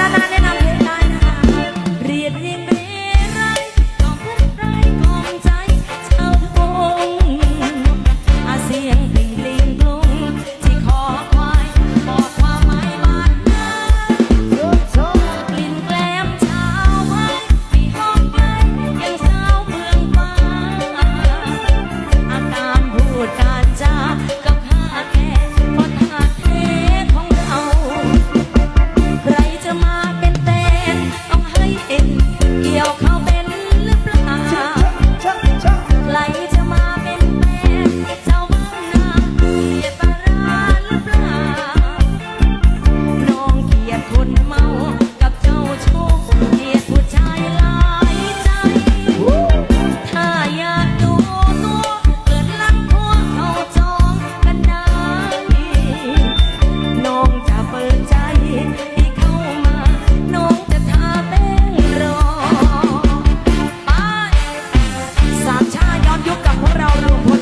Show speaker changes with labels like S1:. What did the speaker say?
S1: ด้านหน้า ย้อนยุคกับพวกเราลุง